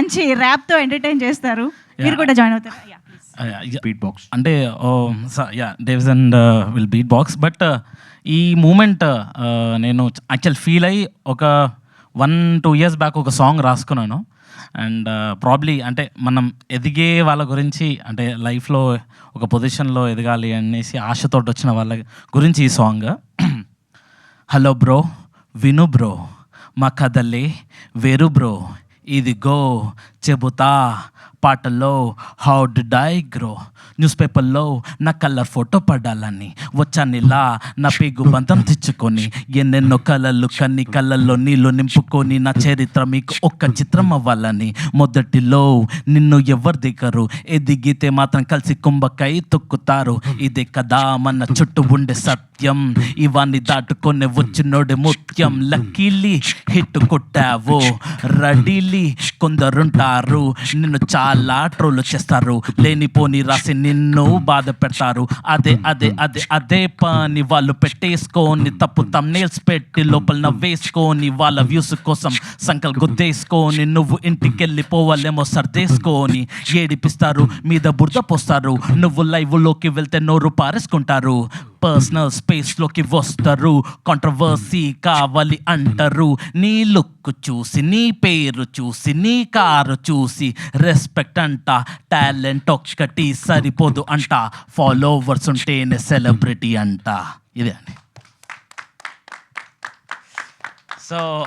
మంచి ర్యాప్తో ఎంటర్టైన్ చేస్తారు. మీరు కూడా జాయిన్ అవుతారు? Yeah. బీట్ బాక్స్ అంటే yeah Dave's and Will beat box but uh, ఈ మూమెంట్ నేను యాక్చువల్ ఫీల్ అయ్యి ఒక వన్ టూ ఇయర్స్ బ్యాక్ ఒక సాంగ్ రాసుకున్నాను. అండ్ ప్రాబ్లీ అంటే మనం ఎదిగే వాళ్ళ గురించి అంటే లైఫ్లో ఒక పొజిషన్లో ఎదగాలి అనేసి ఆశతో వచ్చిన వాళ్ళ గురించి ఈ సాంగ్ హలో బ్రో విను బ్రో మా కథలే వేరు బ్రో ఇదిగో చెబుతా పాటల్లో how did I grow news పేపర్లో నా కలర్ ఫోటో పడాలని వచ్చానిలా నా పేగు బంధం తెచ్చుకొని ఎన్నెన్నో కలలు కన్ని కళ్ళల్లో నీళ్ళు నింపుకొని నా చరిత్ర మీకు ఒక్క చిత్రం అవ్వాలని మొదటిలో నిన్ను ఎవరు దిగరు ఎదిగితే మాత్రం కలిసి కుంభకై తొక్కుతారు ఇదే కదా మన చుట్టూ ఉండే సత్యం ఇవన్నీ దాటుకొని వచ్చినోడి ముత్యం లక్కీలీ హిట్ కొట్టావు రడీలీ కొందరుంటారు నిన్ను చాలా ట్రోల్ చేస్తారు లేనిపోని రాసి నిన్ను బాధ పెడతారు. అదే అదే అదే అదే పని వాళ్ళు పెట్టేసుకొని తప్పు తమ్నేల్స్ పెట్టి లోపల నవ్వేసుకొని వాళ్ళ వ్యూస్ కోసం సంకల్ గుద్దేసుకొని నువ్వు ఇంటికి వెళ్ళిపోవాలేమో సర్దేసుకొని ఏడిపిస్తారు మీద బురద పోస్తారు. నువ్వు లైవ్లోకి వెళ్తే నోరు పారేసుకుంటారు. పర్సనల్ స్పేస్లోకి వస్తారు. కాంట్రవర్సీ కావాలి అంటారు. నీ లుక్ చూసి నీ పేరు చూసి నీ కారు చూసి రెస్పెక్ట్ అంట. టాలెంట్ ఒకటి సరిపోదు అంట. ఫాలోవర్స్ ఉంటేనే సెలబ్రిటీ అంట. ఇదే అండి. సో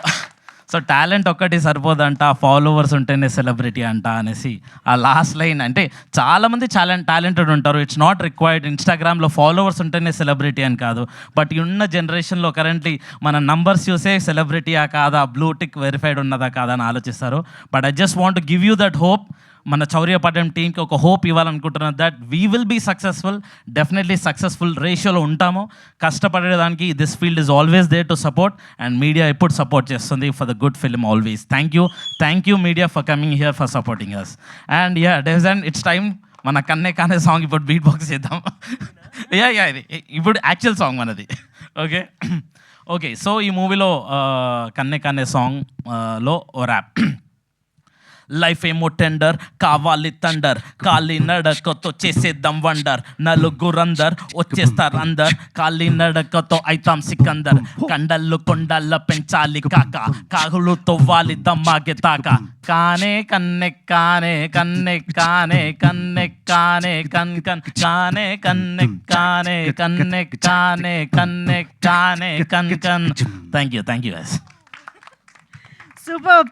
సో టాలెంట్ ఒక్కటి సరిపోదంట ఫాలోవర్స్ ఉంటేనే సెలబ్రిటీ అంట అనేసి ఆ లాస్ట్ లైన్. అంటే చాలామంది చాలా టాలెంటెడ్ ఉంటారు. ఇట్స్ నాట్ రిక్వైర్డ్ ఇన్స్టాగ్రామ్లో ఫాలోవర్స్ ఉంటేనే సెలబ్రిటీ అని కాదు. బట్ ఉన్న జనరేషన్లో కరెంట్లీ మన నంబర్స్ చూసే సెలబ్రిటీయా కాదా? బ్లూటిక్ వెరిఫైడ్ ఉన్నదా కాదా అని ఆలోచిస్తారు. But I just want give you that hope మన చౌర్యపట్నం టీంకి ఒక హోప్ ఇవ్వాలనుకుంటున్నాను. That we will be successful definitely successful రేషియోలో ఉంటాము. కష్టపడేదానికి this field is always there to support and media ఎప్పుడు సపోర్ట్ చేస్తుంది for the good film always thank you thank you media for coming here for supporting us and yeah డెస్ and it's time మన కన్నే కానే song ఇప్పుడు beat box చేద్దాం yeah yeah ఇది ఇప్పుడు actual song మనది. ఓకే ఓకే సో ఈ మూవీలో కన్నే కన్నే సాంగ్లో ఓ ర్యాప్ లైఫ్ ఏమో టెండర్ కావాలి తండర్ కాలి నడకతో చేసేద్దాం వండర్ నలుగురందర్ వచ్చేస్తారు అందర్. కాలి నడకతో అయితాం సికందర్. కండళ్ళు కొండల్ల పెంచాలి కాక. కాకులు తవ్వాలి దమ్మాగే తాక. కానే కన్నె కానే కన్నె కానే కన్నె కానే కన్ కన్ కానే కన్నె కానే కన్నె కానే కన్నె కానే కన్ కన్. Thank you thank you super